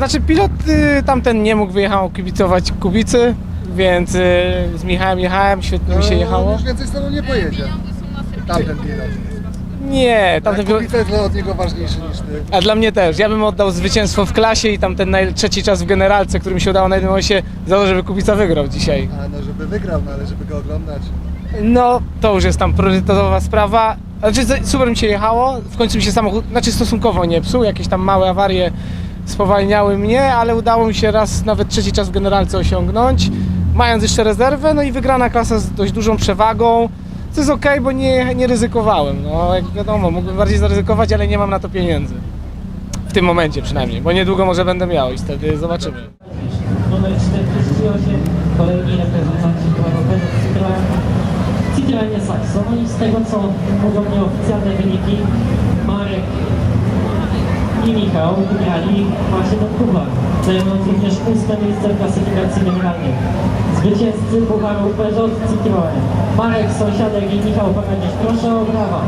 Znaczy pilot y, tamten nie mógł wyjechał kibicować Kubicy, więc y, z Michałem jechałem, świetnie mi się No, jechało. Już więcej z tobą nie pojedzie. Tamten pilot. Nie, tamten Tak, pilot... Kubica jest od niego ważniejszy niż ty. A dla mnie też. Ja bym oddał zwycięstwo w klasie i tam ten naj- trzeci czas w generalce, który mi się udało na jednym osie, za to, żeby Kubica wygrał dzisiaj. A no, żeby wygrał, no ale żeby go oglądać. No, to już jest tam priorytetowa sprawa. Znaczy, z- super mi się jechało. W końcu mi się samochód, znaczy stosunkowo nie psuł. Jakieś tam małe awarie spowalniały mnie, ale udało mi się raz nawet trzeci czas w generalce osiągnąć. Mając jeszcze rezerwę, no i wygrana klasa z dość dużą przewagą. Co jest ok, bo nie, nie ryzykowałem. No, jak wiadomo, mógłbym bardziej zaryzykować, ale nie mam na to pieniędzy. W tym momencie przynajmniej, bo niedługo może będę miał i wtedy zobaczymy. numer 48, kolejni reprezentanci Europy Citroen, Citroenie Saxo. No i z tego co mówią nieoficjalne wyniki, Marek i Michał wygrali właśnie ten puchar, zajmując również ósme miejsce w klasyfikacji generalnej. Zwycięzcy pucharu Peugeot Citroen. Marek Sąsiadek i Michał Paradziś. Proszę o brawa.